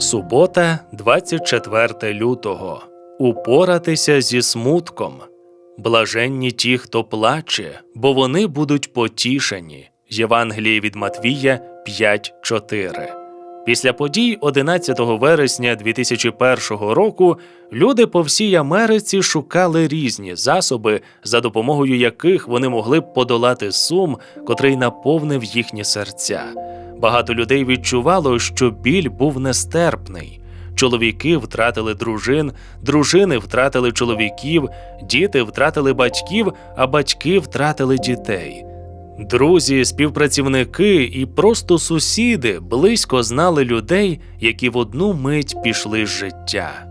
Субота, 24 лютого. Упоратися зі смутком. Блаженні ті, хто плаче, бо вони будуть потішені. Євангеліє від Матвія 5.4. Після подій 11 вересня 2001 року люди по всій Америці шукали різні засоби, за допомогою яких вони могли б подолати сум, котрий наповнив їхні серця. Багато людей відчувало, що біль був нестерпний. Чоловіки втратили дружин, дружини втратили чоловіків, діти втратили батьків, а батьки втратили дітей. Друзі, співпрацівники і просто сусіди близько знали людей, які в одну мить пішли з життя.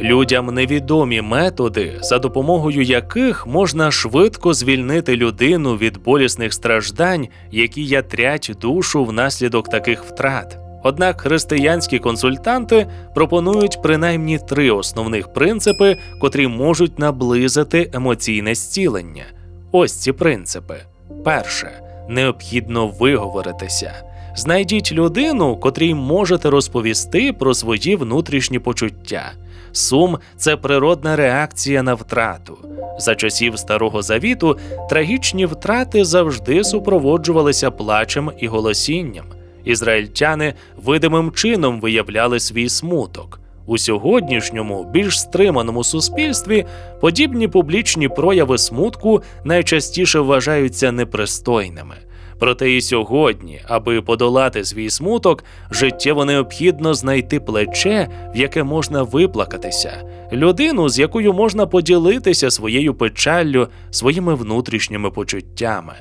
Людям невідомі методи, за допомогою яких можна швидко звільнити людину від болісних страждань, які ятрять душу внаслідок таких втрат. Однак християнські консультанти пропонують принаймні три основних принципи, котрі можуть наблизити емоційне зцілення. Ось ці принципи. Перше, необхідно виговоритися. Знайдіть людину, котрій можете розповісти про свої внутрішні почуття. Сум це природна реакція на втрату. За часів Старого Завіту трагічні втрати завжди супроводжувалися плачем і голосінням. Ізраїльтяни видимим чином виявляли свій смуток. У сьогоднішньому, більш стриманому суспільстві подібні публічні прояви смутку найчастіше вважаються непристойними. Проте і сьогодні, аби подолати свій смуток, життєво необхідно знайти плече, в яке можна виплакатися, людину, з якою можна поділитися своєю печаллю, своїми внутрішніми почуттями.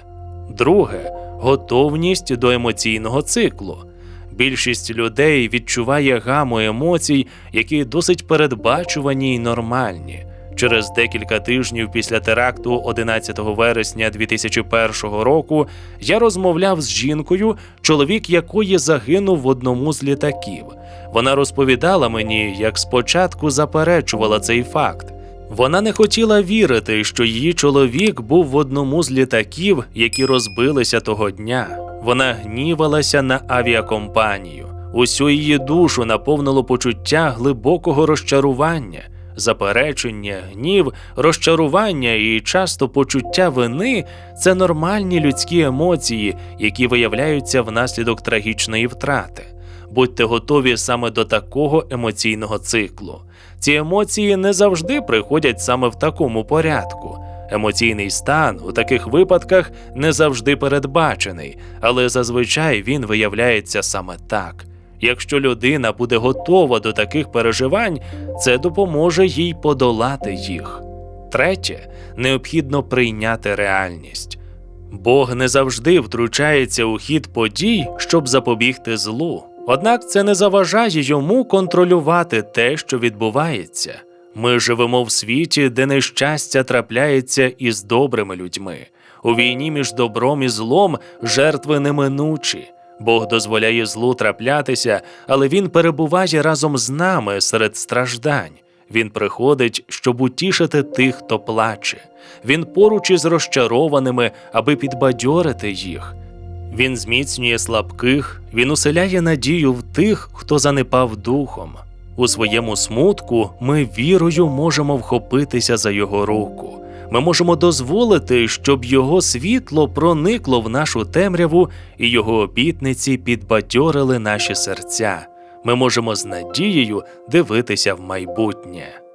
Друге готовність до емоційного циклу. Більшість людей відчуває гаму емоцій, які досить передбачувані й нормальні. Через декілька тижнів після теракту 11 вересня 2001 року я розмовляв з жінкою, чоловік якої загинув в одному з літаків. Вона розповідала мені, як спочатку заперечувала цей факт. Вона не хотіла вірити, що її чоловік був в одному з літаків, які розбилися того дня. Вона гнівалася на авіакомпанію. Усю її душу наповнило почуття глибокого розчарування, заперечення, гнів, розчарування і часто почуття вини це нормальні людські емоції, які виявляються внаслідок трагічної втрати. Будьте готові саме до такого емоційного циклу. Ці емоції не завжди приходять саме в такому порядку. Емоційний стан у таких випадках не завжди передбачений, але зазвичай він виявляється саме так. Якщо людина буде готова до таких переживань, це допоможе їй подолати їх. Третє, необхідно прийняти реальність. Бог не завжди втручається у хід подій, щоб запобігти злу. Однак це не заважає йому контролювати те, що відбувається. Ми живемо в світі, де нещастя трапляється із добрими людьми. У війні між добром і злом жертви неминучі. Бог дозволяє злу траплятися, але він перебуває разом з нами серед страждань. Він приходить, щоб утішити тих, хто плаче. Він поруч із розчарованими, аби підбадьорити їх. Він зміцнює слабких, він уселяє надію в тих, хто занепав духом. У своєму смутку ми вірою можемо вхопитися за його руку. Ми можемо дозволити, щоб його світло проникло в нашу темряву і його обітниці підбадьорили наші серця. Ми можемо з надією дивитися в майбутнє.